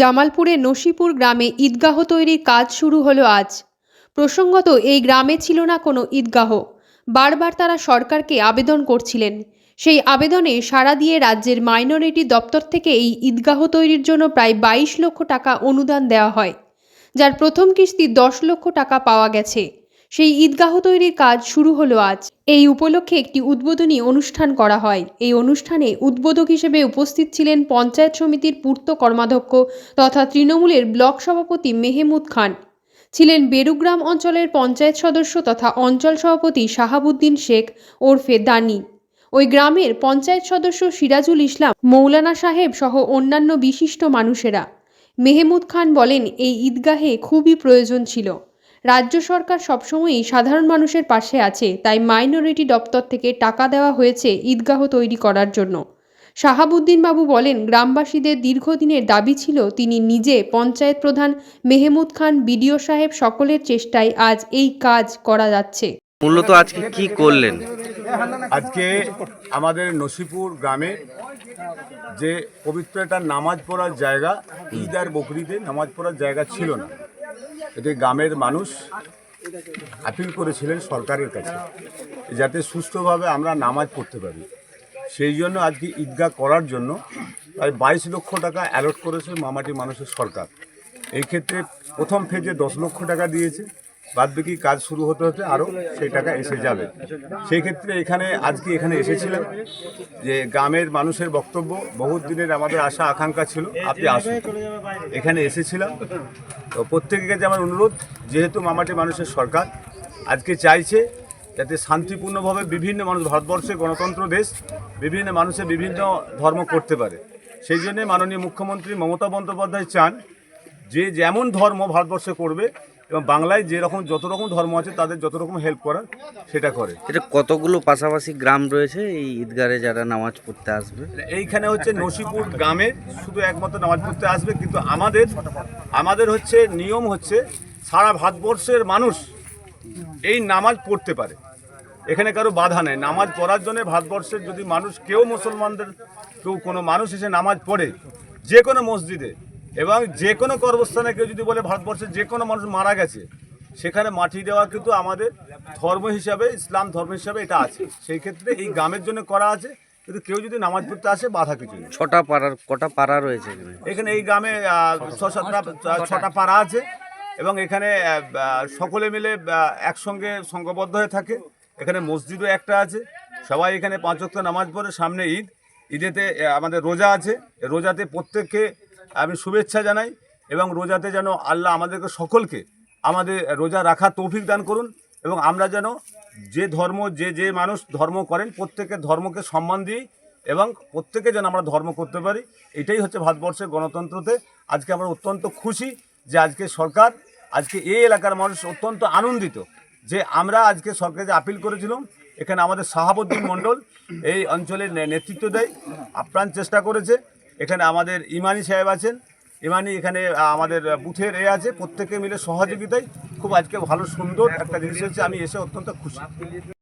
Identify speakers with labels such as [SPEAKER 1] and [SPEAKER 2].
[SPEAKER 1] জামালপুরের নসিপুর গ্রামে ঈদগাহ তৈরির কাজ শুরু হলো আজ। প্রসঙ্গত, এই গ্রামে ছিল না কোনো ঈদগাহ। বারবার তারা সরকারকে আবেদন করছিলেন। সেই আবেদনে সাড়া দিয়ে রাজ্যের মাইনরিটি দপ্তর থেকে এই ঈদগাহ তৈরির জন্য প্রায় বাইশ লক্ষ টাকা অনুদান দেওয়া হয়, যার প্রথম কিস্তি দশ লক্ষ টাকা পাওয়া গেছে। সেই ঈদগাহ তৈরির কাজ শুরু হলো আজ। এই উপলক্ষে একটি উদ্বোধনী অনুষ্ঠান করা হয়। এই অনুষ্ঠানে উদ্বোধক হিসেবে উপস্থিত ছিলেন পঞ্চায়েত সমিতির পূর্ত কর্মাধ্যক্ষ তথা তৃণমূলের ব্লক সভাপতি মেহমুদ খান। ছিলেন বেরুগ্রাম অঞ্চলের পঞ্চায়েত সদস্য তথা অঞ্চল সভাপতি শাহাবুদ্দিন শেখ ওরফে দানি। ওই গ্রামের পঞ্চায়েত সদস্য সিরাজুল ইসলাম, মৌলানা সাহেব সহ অন্যান্য বিশিষ্ট মানুষেরা। মেহমুদ খান বলেন, এই ঈদগাহে খুবই প্রয়োজন ছিল। রাজ্য সরকার সবসময়ই সাধারণ মানুষের পাশে আছে তাই মাইনরিটি দপ্তর থেকে টাকা দেওয়া হয়েছে ঈদগাহ তৈরি করার জন্য। শাহাবুদ্দিন বাবু বলেন গ্রামবাসীদের দীর্ঘদিনের দাবি ছিল তিনি নিজে পঞ্চায়েত প্রধান মেহমুদ খান বিডিও সাহেব সকলের চেষ্টায় আজ এই কাজ করা যাচ্ছে।
[SPEAKER 2] মূলত আজকে কি করলেন?
[SPEAKER 3] আজকে আমাদের নসিপুর গ্রামে যে পবিত্র একটা নামাজ পড়ার জায়গা ঈদ আর বকরিতে নামাজ পড়ার জায়গা ছিল না। এতে গ্রামের মানুষ আপিল করেছিলেন সরকারের কাছে যাতে সুস্থভাবে আমরা নামাজ পড়তে পারি। সেই জন্য আজকে ঈদগাহ করার জন্য প্রায় বাইশ লক্ষ টাকা অ্যালট করেছে মামাটি মানুষের সরকার। এই ক্ষেত্রে প্রথম ফেজে দশ লক্ষ টাকা দিয়েছে। বাদবাকি কাজ শুরু হতে হতে আরও সেই টাকা এসে যাবে। সেই ক্ষেত্রে এখানে, আজকে এখানে এসেছিলাম যে গ্রামের মানুষের বক্তব্য, বহুত দিনের আমাদের আশা, আকাঙ্ক্ষা ছিল, আপনি আসুন। এখানে এসেছিলাম। তো প্রত্যেকের কাছে আমার অনুরোধ, যেহেতু মামাটি মানুষের সরকার, আজকে চাইছে যাতে শান্তিপূর্ণভাবে বিভিন্ন মানুষ ভারতবর্ষে গণতন্ত্র দেশ, বিভিন্ন মানুষের বিভিন্ন ধর্ম করতে পারে। সেই জন্যে মাননীয় মুখ্যমন্ত্রী মমতা বন্দ্যোপাধ্যায় চান যে যেমন ধর্ম ভারতবর্ষে করবে এবং বাংলায় যেরকম যত রকম ধর্ম আছে তাদের যত রকম হেল্প করার সেটা করে।
[SPEAKER 2] এটা কতগুলো পাশাপাশি গ্রাম রয়েছে এই ঈদগারে যারা নামাজ পড়তে আসবে?
[SPEAKER 3] এইখানে হচ্ছে নসিপুর গ্রামে শুধু একমাত্র নামাজ পড়তে আসবে কিন্তু আমাদের আমাদের হচ্ছে নিয়ম হচ্ছে সারা ভারতবর্ষের মানুষ এই নামাজ পড়তে পারে। এখানে কারও বাধা নেই। নামাজ পড়ার জন্য ভারতবর্ষের যদি মানুষ কেউ মুসলমানদের কেউ কোনো মানুষ এসে নামাজ পড়ে যে কোনো মসজিদে এবং যে কোনো কর্মস্থানে কেউ যদি বলে ভারতবর্ষের যে কোনো মানুষ মারা গেছে সেখানে মাটি দেওয়া কিন্তু আমাদের ধর্ম হিসাবে ইসলাম ধর্ম হিসাবে এটা আছে। সেই ক্ষেত্রে এই গ্রামের জন্য করা আছে কিন্তু কেউ যদি নামাজ পড়তে আসে বাধা কিছু নেই।
[SPEAKER 2] ছটা পাড়ার কটা পাড়া রয়েছে এখানে?
[SPEAKER 3] এই গ্রামে ছ সাতটা ছটা পাড়া। আছে এবং এখানে সকলে মিলে একসঙ্গে সংঘবদ্ধ হয়ে থাকে। এখানে মসজিদও একটা আছে। সবাই এখানে পাঁচ ওয়াক্ত নামাজ পড়ে। সামনে ঈদ। ঈদেতে আমাদের রোজা আছে। রোজাতে প্রত্যেককে আমি শুভেচ্ছা জানাই এবং রোজাতে যেন আল্লাহ আমাদেরকে সকলকে আমাদের রোজা রাখা তৌফিক দান করুন এবং আমরা যেন যে ধর্ম, যে যে মানুষ ধর্ম করেন, প্রত্যেকের ধর্মকে সম্মান দিই এবং প্রত্যেকে যেন আমরা ধর্ম করতে পারি, এটাই হচ্ছে ভারতবর্ষের গণতন্ত্রতে। আজকে আমরা অত্যন্ত খুশি যে আজকে সরকার, আজকে এই এলাকার মানুষ অত্যন্ত আনন্দিত যে আমরা আজকে সরকারকে আপিল করেছিলাম, এখানে আমাদের শাহাবুদ্দিন মণ্ডল এই অঞ্চলের নেতৃত্ব দেয়, আপ্রাণ চেষ্টা করেছে। এখানে আমাদের ইমানি সাহেব আছেন। ইমানি এখানে আমাদের বুথের এ আছে। প্রত্যেকে মিলে সহযোগিতায় খুব আজকে ভালো সুন্দর একটা জিনিস হচ্ছে আমি এসে অত্যন্ত খুশি।